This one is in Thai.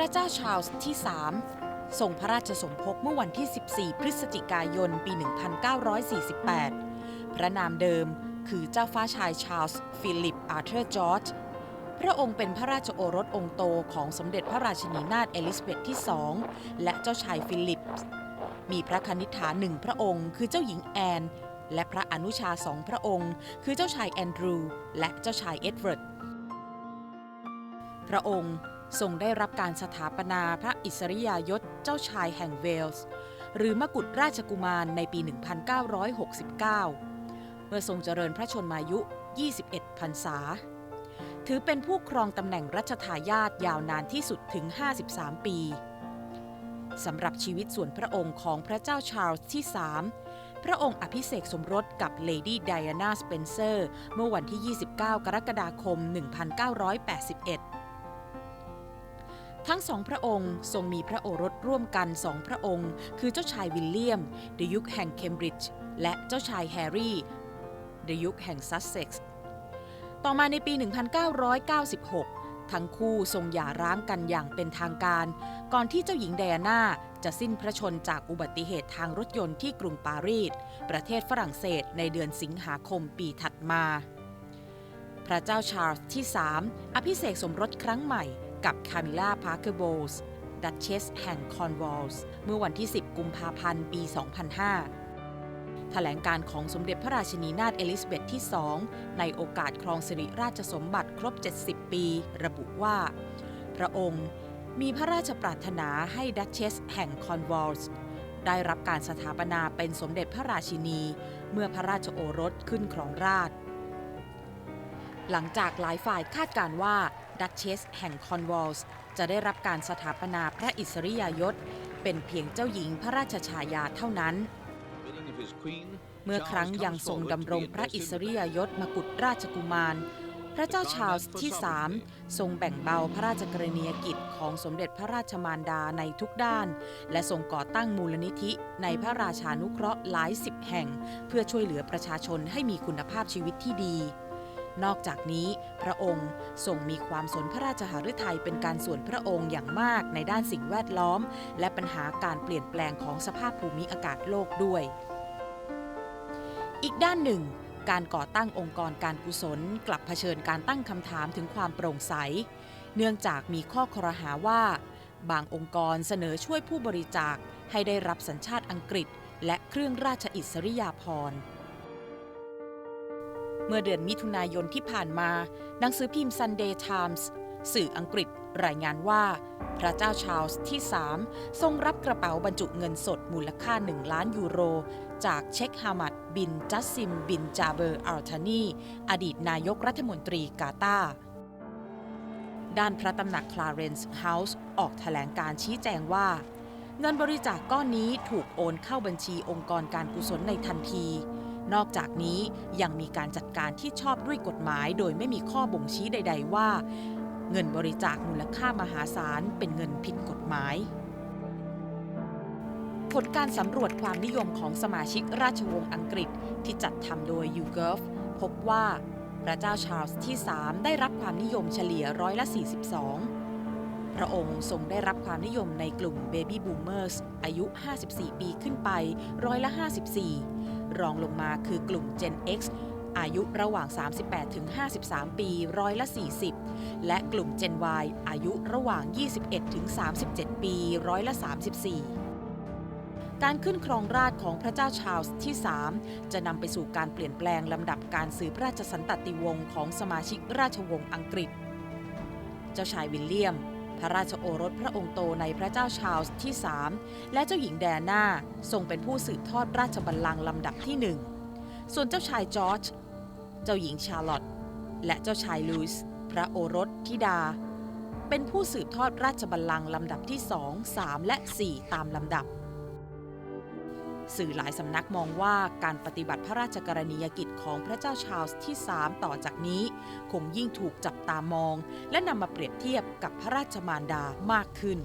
ระเจ้าชาร์ลส์ที่ 3 ทรงพระราชสมภพเมื่อวันที่ 14 พฤศจิกายน ปี 1948 พระนามเดิมคือเจ้าฟ้าชายชาร์ลส์ฟิลิปอาร์เธอร์จอร์จพระองค์เป็นพระราชโอรสองค์โตของสมเด็จพระราชินีนาถเอลิซาเบธที่สองและเจ้าชายฟิลิป มีพระคณิษฐาหนึ่งพระองค์คือเจ้าหญิงแอน และพระอนุชาสองพระองค์ คือเจ้าชายแอนดรูว์และเจ้าชายเอ็ดเวิร์ด พระองค์ ทรงได้รับการสถาปนาพระอิสริยยศเจ้าชายแห่งเวลส์ หรือมกุฎราชกุมารในปี 1969 เมื่อทรงเจริญพระชนมายุ 21 พรรษา ถือเป็นผู้ครองตำแหน่งรัชทายาทยาวนานที่สุดถึง 53 ปีสำหรับชีวิตส่วนพระองค์ของพระเจ้าชาร์ลส์ที่ 3 พระองค์อภิเษกสมรสกับเลดี้ไดอานาสเปนเซอร์ เมื่อวันที่ 29 กรกฎาคม 1981 ทั้งสองพระองค์ทรงมีพระโอรสร่วมกันสองพระองค์ คือเจ้าชายวิลเลียมเดยุคแห่งเคมบริดจ์และเจ้าชายแฮร์รี่เดยุคแห่งซัสเซ็กซ์ต่อมาในปี 1996 ทั้งคู่ทรงหย่าร้างกันอย่างเป็นทางการ ก่อนที่เจ้าหญิงไดอาน่าจะสิ้นพระชนจากอุบัติเหตุทางรถยนต์ที่กรุงปารีส ประเทศฝรั่งเศสในเดือนสิงหาคมปีถัดมา พระเจ้าชาร์ลส์ที่ 3 อภิเษกสมรสครั้งใหม่ กับคามิล่าพาร์เกอร์โบลส์ดัชเชสแห่งคอนวอลส์เมื่อวันที่ 10 กุมภาพันธ์ปี 2005 แถลงการของสมเด็จพระราชินีนาถเอลิซาเบธที่ 2 ในโอกาสครองสิริราชสมบัติครบ 70 ปี ระบุว่า พระองค์มีพระราชปรารถนาให้ดัชเชสแห่งคอนวอลส์ได้รับการสถาปนาเป็นสมเด็จพระราชินี เมื่อพระราชโอรสขึ้นครองราชหลังจากหลายฝ่ายคาดการว่า ดัชเชสแห่งคอนวอลส์จะได้รับการสถาปนาพระอิสริยยศ เป็นเพียงเจ้าหญิงพระราชชายาเท่านั้น เมื่อครั้งยังทรงดำรงพระอิสริยยศมกุฎราชกุมาร พระเจ้าชาลส์ที่3ทรงแบ่งเบาพระราชกรณียกิจของสมเด็จพระราชมารดาในทุกด้าน และทรงก่อตั้งมูลนิธิในพระราชานุเคราะห์หลายสิบแห่ง เพื่อช่วยเหลือประชาชนให้มีคุณภาพชีวิตที่ดี นอกจากนี้พระองค์ทรงมีความสนพระราชหฤทัยเป็นการส่วนพระองค์อย่างมากในด้านสิ่งแวดล้อม และปัญหาการเปลี่ยนแปลงของสภาพภูมิอากาศโลกด้วย อีกด้านหนึ่ง การก่อตั้งองค์กรการกุศล กลับเผชิญการตั้งคำถามถึงความโปร่งใส เนื่องจากมีข้อครหาว่า บางองค์กรเสนอช่วยผู้บริจาคให้ได้รับสัญชาติอังกฤษ และเครื่องราชอิสริยาภรณ์ เมื่อเดือนมิถุนายนที่ผ่านมา หนังสือพิมพ์ Sunday Times สื่ออังกฤษรายงานว่า พระเจ้าชาร์ลส์ที่ 3 ทรงรับกระเป๋าบรรจุเงินสดมูลค่า 1 ล้านยูโร จากเชคฮามัดบินจัสซิม บินจาเบอร์อัลทานีอดีตนายกรัฐมนตรีกาตาด้านพระตำหนักคลาเรนซ์เฮาส์ออกแถลงการชี้แจงว่า เงินบริจาคก้อนนี้ถูกโอนเข้าบัญชีองค์กรการกุศลในทันที นอกจากนี้ยังมีการจัดการที่ชอบด้วยกฎหมาย โดยไม่มีข้อบ่งชี้ใด ๆ ว่า เงินบริจาคมูลค่ามหาศาลเป็นเงินผิดกฎหมาย ผลการสำรวจความนิยมของสมาชิกราชวงศ์อังกฤษที่จัดทำโดย YouGov พบว่าพระเจ้าชาร์ลส์ที่ 3 ได้รับความนิยมเฉลี่ยร้อยละ 42 พระองค์ทรงได้รับความนิยมในกลุ่ม Baby Boomers อายุ 54 ปีขึ้นไปร้อยละ 54 รองลงมาคือกลุ่ม Gen X อายุระหว่าง 38 ถึง 53 ปี ร้อยละ 40 และกลุ่ม Gen Y อายุระหว่าง 21 ถึง 37 ปี ร้อยละ 34 การขึ้นครองราชของพระเจ้าชาลส์ที่ 3 จะนำไปสู่การเปลี่ยนแปลงลำดับการสืบราชสันตติวงศ์ของสมาชิกราชวงศ์อังกฤษ เจ้าชายวิลเลียม พระราชโอรสพระองค์โตในพระเจ้าชาลส์ที่ 3 และเจ้าหญิงแดน่าทรงเป็นผู้สืบทอดราชบัลลังก์ลำดับที่หนึ่งส่วนเจ้าชายจอร์จเจ้าหญิงชาร์ลอตและเจ้าชายลุยส์พระโอรสธิดา เป็นผู้สืบทอดราชบัลลังก์ลำดับที่2 3และ 4 ตามลำดับ สื่อหลายสำนักมองว่าการปฏิบัติพระราชกรณียกิจของพระเจ้าชาร์ลส์ที่ 3 ต่อจากนี้ คงยิ่งถูกจับตามอง และนำมาเปรียบเทียบกับพระราชมารดามากขึ้น